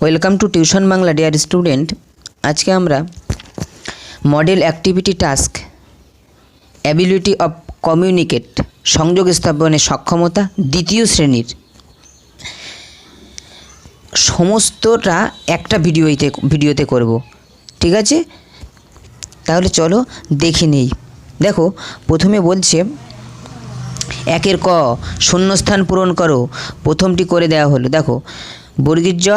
Welcome to tuition Bangla dear student আজকে আমরা model activity task ability of communicate সংযোগ স্থাপনের সক্ষমতা দ্বিতীয় শ্রেণির। সমস্তটা একটা ভিডিওতে ভিডিওতে করব। ঠিক আছে? তাহলে চলো দেখে নেই। দেখো, প্রথমে বলছে, একের ক, শূন্যস্থান পূরণ করো। প্রথমটি করে দেওয়া হলো। দেখো বর্গীর জ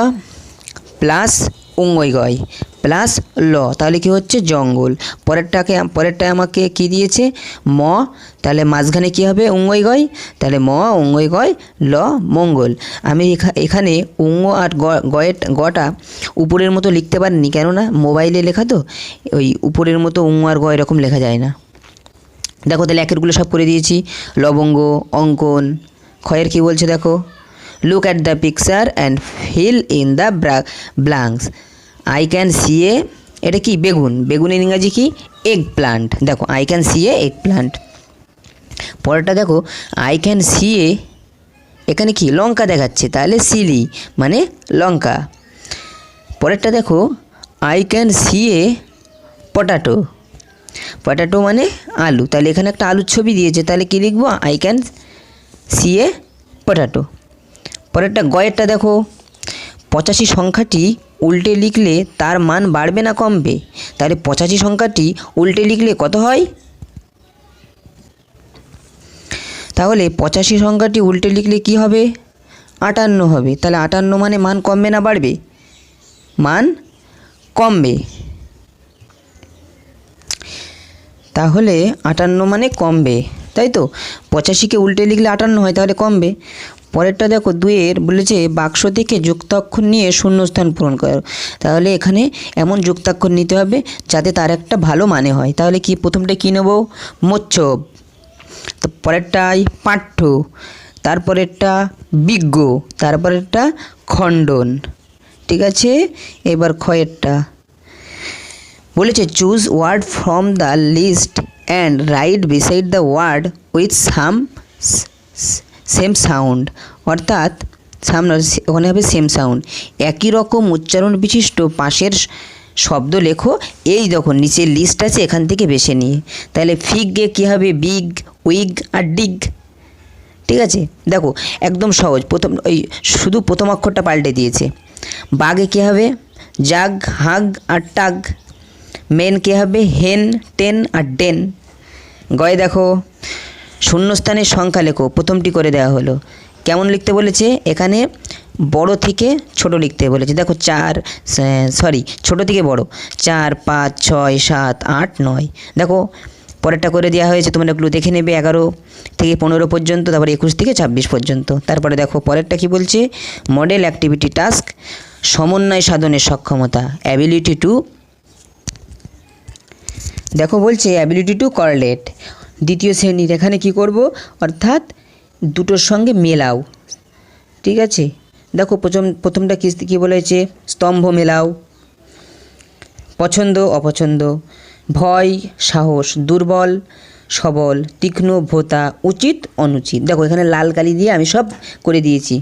প্লাস উঙ্গই গয় প্লাস ল, তাহলে কি হচ্ছে? জঙ্গল। পরেরটাকে পরেরটায় আমাকে কি দিয়েছে? ম, তাহলে মাঝখানে কি হবে? উঙ্গই তাহলে ম উঙ্গই ল, মঙ্গল। আমি এখা- এখানে উঙ্গ আর গয়ের গটা উপরের মতো লিখতে পারিনি, কেননা মোবাইলে লেখা তো, ওই উপরের মতো উঙ্গ আর গ এরকম লেখা যায় না। দেখো, তাহলে একেরগুলো সব করে দিয়েছি। লবঙ্গ, অঙ্কন, ক্ষয়ের কি বলছে দেখো? Look at the picture and fill in the blanks I can see a এটা কি? বেগুন। বেগুনের ইংরাজি কি? এগ প্লান্ট দেখো I can see a eggplant পরেরটা দেখো আই ক্যান সি এ এখানে কি? লঙ্কা দেখাচ্ছে। তাহলে সিলি মানে লঙ্কা। পরেরটা দেখো I can see a potato potato মানে আলু। তাহলে এখানে একটা আলুর ছবি দিয়েছে। তাহলে কী লিখব? I can see a potato পরেরটা গয়েরটা দেখো। পঁচাশি সংখ্যাটি উল্টে লিখলে তার মান বাড়বে না কমবে? তাহলে পঁচাশি সংখ্যাটি উল্টে লিখলে কত হয়? তাহলে পঁচাশি সংখ্যাটি উল্টে লিখলে কি হবে? আটান্ন হবে। তাহলে আটান্ন মানে মান কমবে না বাড়বে? মান কমবে। তাহলে আটান্ন মানে কমবে, তাই তো? পঁচাশিকে উল্টে লিখলে আটান্ন হয়, তাহলে কমবে। পরেরটা দেখো দুইয়ের বলেছে বাক্স থেকে যুক্তাক্ষর নিয়ে শূন্যস্থান পূরণ করো। তাহলে এখানে এমন যুক্তাক্ষর নিতে হবে যাতে তার একটা ভালো মানে হয়। তাহলে কি প্রথমটা কী নেব? মোচ্ছব। তো পরেরটাই পাঠ্য। তারপরেরটা বিজ্ঞ। তারপরেরটা খণ্ডন। ঠিক আছে? এবার খয়েরটা বলেছে choose word from the list and write beside the word with some same sound অর্থাৎ সামনে ওখানে হবে সেম সাউন্ড একই রকম উচ্চারণ বিশিষ্ট পাশের শব্দ লেখো, এই দেখো, নিচের লিস্ট আছে, এখান থেকে বেছে নিয়ে। তাহলে ফিগে কী হবে? বিগ উইগ আর ডিগ ঠিক আছে? দেখো, একদম সহজ। প্রথম ওই শুধু প্রথম অক্ষরটা পাল্টে দিয়েছে। বাঘে কী হবে? জাগ হাগ আর টাগ মেন কে হবে? হেন টেন আর ডেন গয়ে দেখো শূন্যস্থানের সংখ্যা লেখো, প্রথমটি করে দেওয়া হলো। কেমন লিখতে বলেছে? এখানে বড় থেকে ছোট লিখতে বলেছে। দেখো চার সরি ছোট থেকে বড়। চার, পাঁচ, ছয়, সাত, আট, নয়। দেখো, পরেরটা করে দেওয়া হয়েছে, তোমরা একটু দেখে নেবে, এগারো থেকে পনেরো পর্যন্ত, তারপরে একুশ থেকে ছাব্বিশ পর্যন্ত। তারপরে দেখো, পরেরটা কি বলছে? মডেল অ্যাক্টিভিটি টাস্ক সমন্বয় সাধনের সক্ষমতা অ্যাবিলিটি টু দেখো বলছে অ্যাবিলিটি টু করলেট দ্বিতীয় শ্রেণির। এখানে কি করব? অর্থাৎ দুটোর সঙ্গে মেলাও। ঠিক আছে? দেখো, প্রথম, প্রথমটা কী কী বলেছে? স্তম্ভ মেলাও। পছন্দ, অপছন্দ? ভয়, সাহস? দুর্বল, সবল? তীক্ষ্ণ, ভোতা? উচিত, অনুচিত? দেখো, এখানে লাল কালি দিয়ে আমি সব করে দিয়েছি।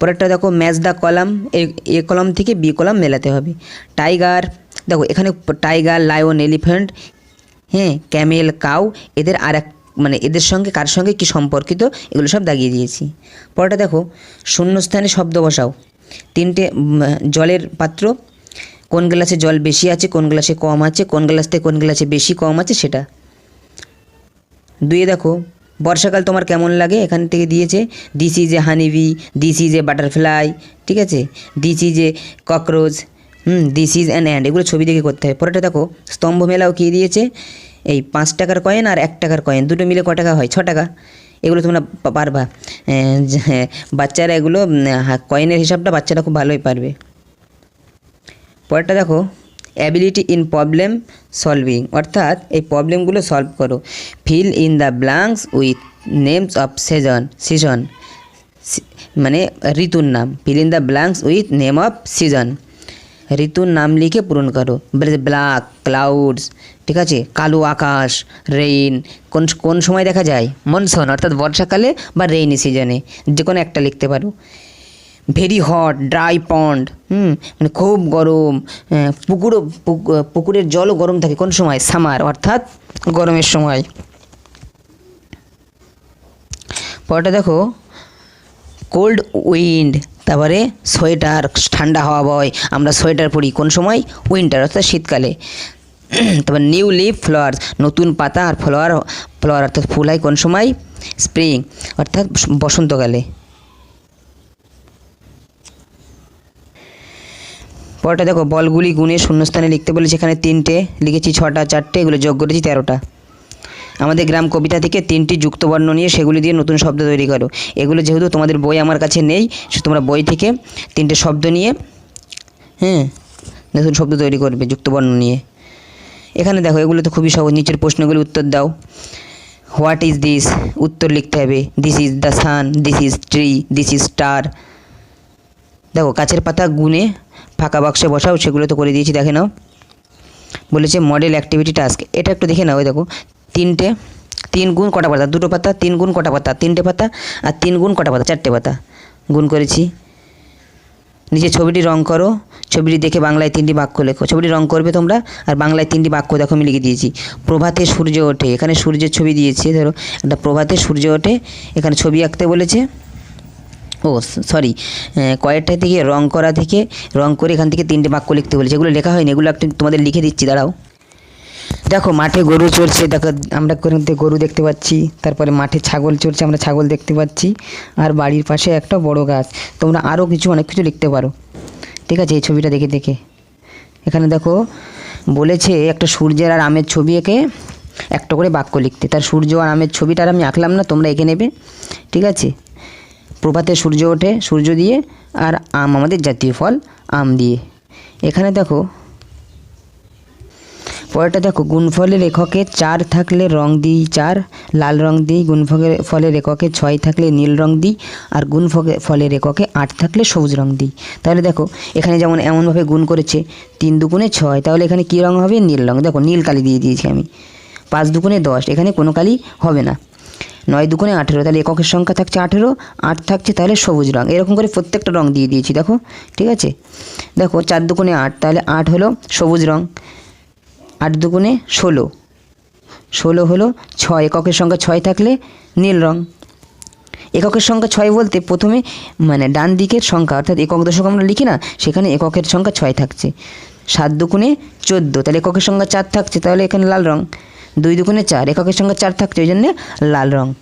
পরেরটা দেখো, match the column. A column থেকে বি কলাম মেলাতে হবে। টাইগার, দেখো, এখানে টাইগার, লায়ন, এলিফ্যান্ট হ্যাঁ ক্যামেল কাউ এদের আর এক মানে এদের সঙ্গে কার সঙ্গে কি সম্পর্কিত, এগুলো সব দাগিয়ে দিয়েছি। পরেরটা দেখো, শূন্যস্থানে শব্দ বসাও। তিনটে জলের পাত্র, কোন গ্লাসে জল বেশি আছে, কোন গ্লাসে কম আছে, কোন গ্লাস থেকে কোন গ্লাসে বেশি কম আছে, সেটা। দুয়ে দেখো, বর্ষাকাল তোমার কেমন লাগে? এখান থেকে দিয়েছে this is a honeybee this is a butterfly ঠিক আছে? This is a cockroach hmm this is an and এগুলো ছবি দেখে করতে হয়। পরেরটা দেখো স্তম্ভ মেলাও কী দিয়েছে? এই পাঁচ টাকার কয়েন আর এক টাকার কয়েন দুটো মিলে ক টাকা হয়? ছ টাকা। এগুলো তোমরা পারবা। হ্যাঁ, বাচ্চারা এগুলো কয়েনের হিসাবটা বাচ্চারা খুব ভালোই পারবে। পরেরটা দেখো অ্যাবিলিটি ইন প্রবলেম সলভিং অর্থাৎ এই প্রবলেমগুলো সলভ করো। Fill in the blanks with names of season season মানে ঋতুর নাম। Fill in the blanks with name of season ঋতুর নাম লিখে পূরণ করো। ব্ল্যাক ক্লাউডস ঠিক আছে? কালো আকাশ রেইন কোন কোন সময় দেখা যায়? মনসুন অর্থাৎ বর্ষাকালে বা রেইনি সিজনে যে কোনো একটা লিখতে পারো। Very hot dry pond hmm? মানে খুব গরম পুকুরও পুক- পুকুরের জলও গরম থাকে। কোন সময়? সামার অর্থাৎ গরমের সময়। পরটা দেখো। কোল্ড উইন্ড তারপরে সোয়েটার, ঠান্ডা হাওয়া বয়, আমরা সোয়েটার পরি কোন সময়? উইন্টার অর্থাৎ শীতকালে। তারপর নিউ লিফ ফ্লাওয়ার্স নতুন পাতা আর ফ্লাওয়ার ফ্লাওয়ার অর্থাৎ ফুল হয় কোন সময়? স্প্রিং অর্থাৎ বসন্তকালে। পরটা দেখো, বলগুলি গুণে শূন্যস্থানে লিখতে বলেছে, এখানে তিনটে, লিখেছি ছটা, চারটে, এগুলো যোগ করেছি তেরোটা। আমাদের গ্রাম কবিতা থেকে তিনটি যুক্তবর্ণ নিয়ে সেগুলি দিয়ে নতুন শব্দ তৈরি করো। এগুলো যেহেতু তোমাদের বই আমার কাছে নেই তোমরা বই থেকে তিনটে শব্দ নিয়ে হ্যাঁ নতুন শব্দ তৈরি করবে যুক্তবর্ণ নিয়ে। এখানে দেখো, এগুলো তো খুবই সহজ, নিচের প্রশ্নগুলি উত্তর দাও। হোয়াট ইজ দিস উত্তর লিখতে হবে। This is the sun this is tree this is star দেখো গাছের পাতা গুনে ফাঁকা বাক্সে বসাও, সেগুলো তো করে দিয়েছি, দেখে নাও। বলেছে মডেল অ্যাক্টিভিটি টাস্ক এটা একটু দেখে নাও দেখো। তিনটে, তিন গুণ কটা পাতা? দুটো পাতা, তিন গুণ কটা পাতা? তিনটে পাতা আর তিন গুণ কটা পাতা? চারটে পাতা। গুণ করেছি। নিচে ছবিটি রং করো। ছবিটি দেখে বাংলায় তিনটি বাক্য লেখো। ছবিটি রং করবে তোমরা আর বাংলায় তিনটি বাক্য দেখো আমি লিখে দিয়েছি। প্রভাতে সূর্য ওঠে। এখানে সূর্যের ছবি দিয়েছে, ধরো। একটা প্রভাতে সূর্য ওঠে। এখানে ছবি আঁকতে বলেছে। Oh, sorry. কয়েকটা থেকে রং করা থেকে, রং করে এখান থেকে তিনটে বাক্য লিখতে বলেছে। এগুলো লেখা হয়নি। এগুলো একটু তোমাদের লিখে দিচ্ছি, দাঁড়াও। দেখো, মাঠে গরু চড়ছে, দেখো, আমরা করে গরু দেখতে পাচ্ছি, তারপরে মাঠে ছাগল চড়ছে, আমরা ছাগল দেখতে পাচ্ছি, আর বাড়ির পাশে একটা বড় গাছ। তোমরা আরও কিছু, অনেক কিছু লিখতে পারো। ঠিক আছে, এই ছবিটা দেখে দেখে। এখানে দেখো, বলেছে একটা সূর্যের আর আমের ছবি এঁকে একটা করে বাক্য লিখতে। তার সূর্য আর আমের ছবিটা আর আমি আঁকলাম না, তোমরা এঁকে নেবে। ঠিক আছে? প্রভাতে সূর্য ওঠে, সূর্য দিয়ে, আর আম আমাদের জাতীয় ফল, আম দিয়ে। এখানে দেখো পরেরটা দেখো, গুণফলের লেখকে চার থাকলে রং দিই চার, লাল রং দিই, গুণফলের ফলের রেখকে ছয় থাকলে নীল রং দিই, আর গুণ ফলের রেখকে আট থাকলে সবুজ রং দিই। তাহলে দেখো, এখানে যেমন এমনভাবে গুণ করেছে, তিন দুগুণে ছয়, তাহলে এখানে কী রং হবে? নীল রং। দেখো, নীল কালি দিয়ে দিয়েছি আমি। পাঁচ দুগুণে দশ, এখানে কোনো কালি হবে না। নয় দুগুণে আঠেরো, তাহলে এককের সংখ্যা থাকছে আঠেরো, আট থাকছে তাহলে সবুজ রং। এরকম করে প্রত্যেকটা রং দিয়ে দিয়েছি, দেখো, ঠিক আছে? দেখো, চার দুগুণে আট, তাহলে আট হলো সবুজ রং। আট দুগুণে ষোলো। ষোলো হলো ছয়। এককের সংখ্যা ছয় থাকলে নীল রং। এককের সংখ্যা ছয় বলতে প্রথমে মানে ডান দিকের সংখ্যা, অর্থাৎ একক দশক আমরা লিখি না, সেখানে এককের সংখ্যা ছয় থাকছে। সাত দুগুণে চোদ্দ, তাহলে এককের সংখ্যা চার থাকছে, তাহলে এখানে লাল রং। দুই দুগুণে চার, এককের সংখ্যা চার থাকছে, ওই জন্যে লাল রং।